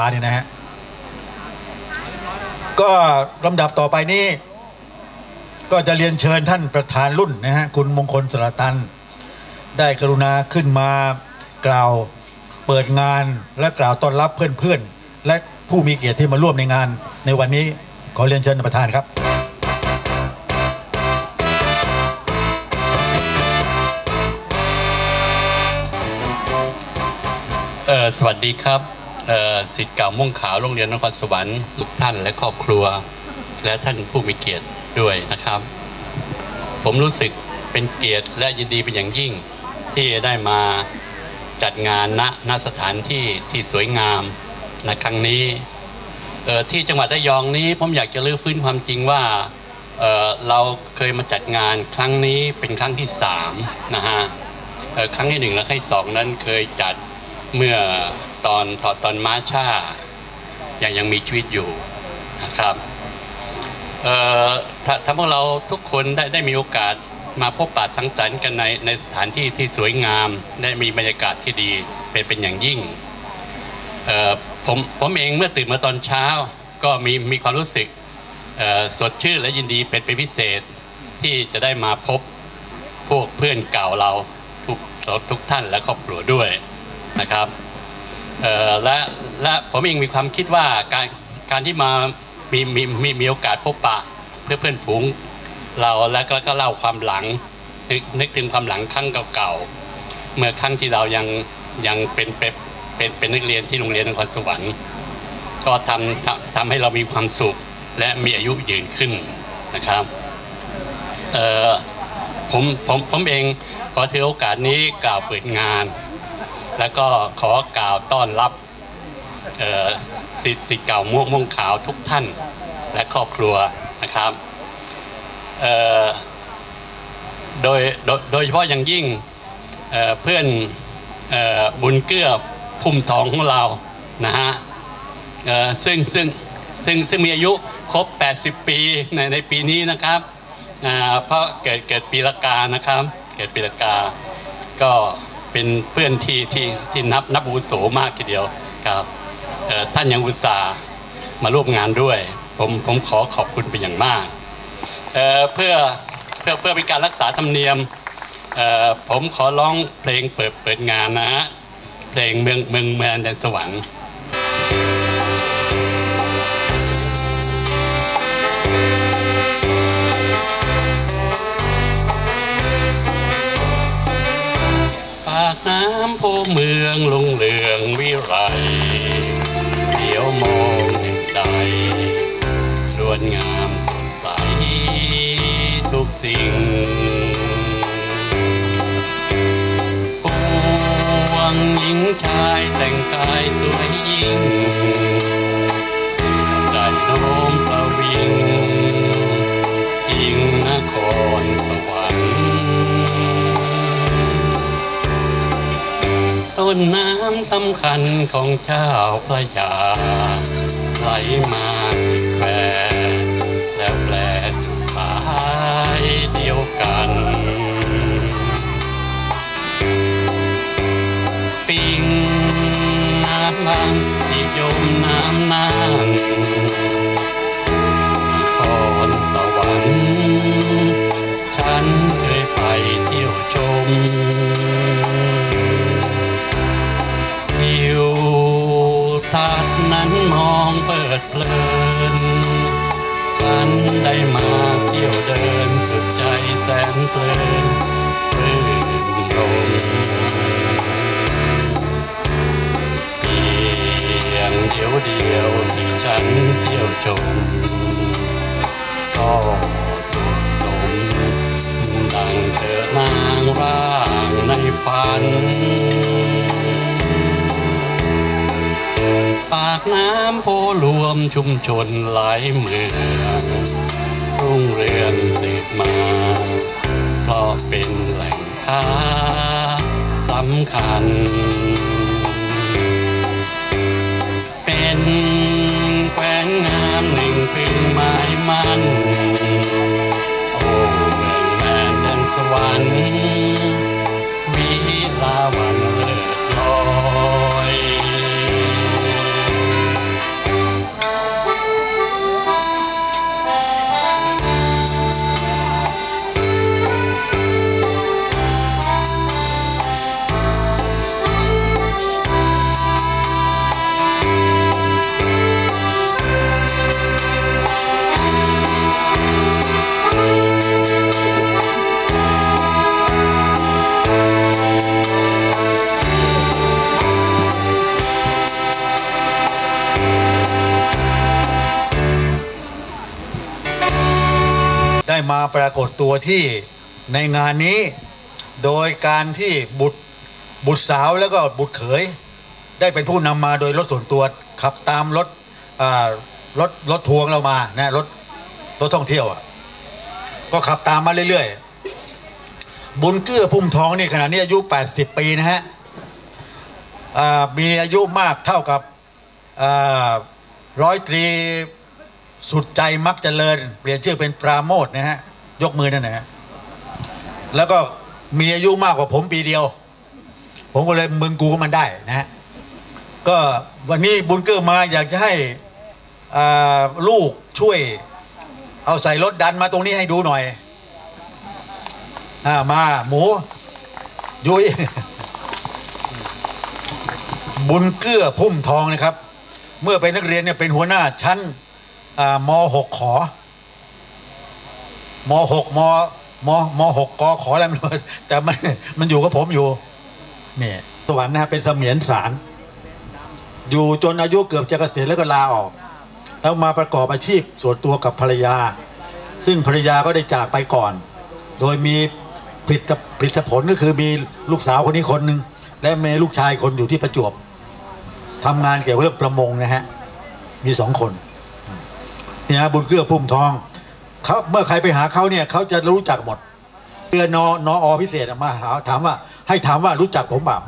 าเนี่ยนะฮะ ก็ลำดับต่อไปนี้ ก็จะเรียนเชิญท่านประธานรุ่นนะฮะ คุณมงคลสรตัน ได้กรุณาขึ้นมากล่าวเปิดงานและกล่าวต้อนรับเพื่อนๆ และผู้มีเกียรติที่มาร่วมในงานในวันนี้ขอเรียนเชิญประธานครับเออสวัสดีครับ สิทธิ์เก่าม่วงขาวโรงเรียนนครสวรรค์ทุกท่านและครอบครัว และท่านผู้มีเกียรติด้วยนะครับ ผมรู้สึกเป็นเกียรติและยินดีเป็นอย่างยิ่ง ที่ได้มาจัดงานณณสถานที่ที่สวยงามในครั้งนี้ที่จังหวัดระยองนี้ผมอยากจะลื้อฟื้นความจริงว่าเเราเคยมาจัดงานครั้งนี้เป็นครั้งที่สามนะฮะครั้งที่หนึ่งและครั้งที่สองนั้นเคยจัดเมื่อ ตอนตอนตอนม้าชายังยังมีชีวิตอยู่นะครับถ้าถ้าพวกเราทุกคนได้ได้มีโอกาสมาพบปะสังสรรค์กันในในสถานที่ที่สวยงาม ได้มีบรรยากาศที่ดีเป็นเป็นอย่างยิ่งผมผมเองเมื่อตื่นมาตอนเช้า ก็มีมีความรู้สึกสดชื่นและยินดีเป็นเป็นพิเศษที่จะได้มาพบพวกเพื่อนเก่าเราทุกทุกท่านและครอบครัวด้วยนะครับ และและผมเองมีความคิดว่าการการที่มามีมีมีมีโอกาสพบปะเพื่อเพื่อนฝูงเราแล้วก็ก็เล่าความหลังนึกนึกถึงความหลังครั้งเก่าๆเมื่อครั้งที่เรายังยังเป็นเป็นเป็นเป็นนักเรียนที่โรงเรียนนครสวรรค์ ก็ทำทำทำให้เรามีความสุขและมีอายุยืนขึ้นนะครับเออผมผมผมเองขอถือโอกาสนี้กล่าวเปิดงาน แล้วก็ขอกล่าวต้อนรับสิทธิ์สิทธิ์เก่าม่วงม่วงขาวทุกท่านและครอบครัวนะครับโดยโดยเฉพาะอย่างยิ่งเเพื่อนออบุญเกื้อพุ่มทองของเรานะฮะซึ่งซึ่งซึ่งซึ่งมีอายุครบ 80 ปีในในปีนี้นะครับเพราะเกิดเกิดปีละกานะครับ เกิดปีละกาก็ เป็นเพื่อนที่ที่ที่นับนับอุโสมากทีเดียวครับท่านยังอุตส่าห์มาร่วมงานด้วย ผมผมขอขอบคุณเป็นอย่างมากเเพื่อเพื่อเพื่อเป็นการรักษาธรรมเนียมผมขอร้องเพลงเปิดเปิดงานนะฮะเพลงเมืองเมืองแมนแดนสวรรค์ น้ำโพเมืองลงเหลืองวิไรเดี๋ยวมองเห็นใดล้วนงามสดใสทุกสิ่งปวงหญิงชายแต่งกายสวยยิ่ง ต้นน้ำสำคัญของเจ้าพระยาไหลมาสิแปรแล้วแปลสู่สายเดียวกันปิงน้ำบางที่ยมน้ำนา ดเพลินฉันได้มาเที่ยวเดินสุดใจแสนเพลินรื่นรมเพียงเดียวเดียวที่ฉันเที่ยวชมก็สุขสมดังเธอนางร่างในฝัน น้ำโพรวมชุมชนหลายเมืองรุ่งเรืองสืบมาเพราะเป็นแหล่งค้าสำคัญ เป็นแควงามหนึ่งพึงหมายมัน ได้มาปรากฏตัวที่ในงานนี้ โดยการที่บุตรบุตรสาวแล้วก็บุตรเขย ได้เป็นผู้นำมาโดยรถส่วนตัวขับตามรถรถรถทัวร์เรามานะรถรถท่องเที่ยวอะก็ขับตามมาเรื่อยๆ บุญเกื้อพุ่มทองนี่ขณะนี้อายุ 80 ปีนะฮะมีอายุมากเท่ากับร้อยตรี สุดใจมักเจริญ เปลี่ยนชื่อเป็นปราโมทนะฮะ ยกมือนั่นนะฮะ แล้วก็มีอายุมากกว่าผมปีเดียว ผมก็เลยมึงกูก็มันได้นะฮะ ก็วันนี้บุญเกื้อมาอยากจะให้ลูกช่วย เอาใส่รถดันมาตรงนี้ให้ดูหน่อยอามาหมู ยุ้ยบุญเกื้อพุ่มทองนะครับ เมื่อเป็นนักเรียนเนี่ยเป็นหัวหน้าชั้น มหกขอมหกมมมหกกขออะไรไม่รู้แต่มันมันอยู่กับผมอยู่เนี่ยสวรรค์นะเป็นเสมียนสาร อยู่จนอายุเกือบจะเกษียณแล้วก็ลาออก แล้วมาประกอบอาชีพส่วนตัวกับภรรยา ซึ่งภรรยาก็ได้จากไปก่อน โดยมีผลิตผลิตผลก็คือมีลูกสาวคนนี้คนหนึ่งและมีลูกชายคนอยู่ที่ประจวบทำงานเกี่ยวกับเรื่องประมงนะฮะ มีสองคน เนี่ยฮะบุญเกื้อพุ่มทองเขาเมื่อใครไปหาเขาเนี่ยเขาจะรู้จักหมดเดือนนนอพิเศษอะมาหาถามว่า ให้ถามว่ารู้จักผมเปล่า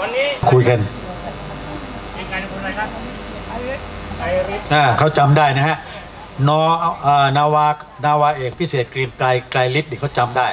วันนี้คุยกันทีมงานคุณอะไรครับไอริสไอริสอ่าเขาจำได้นะฮะนออ่านาวานาวาเอกพิเศษกรีมไกลไกลฤทธิ์นี่เขาจำได้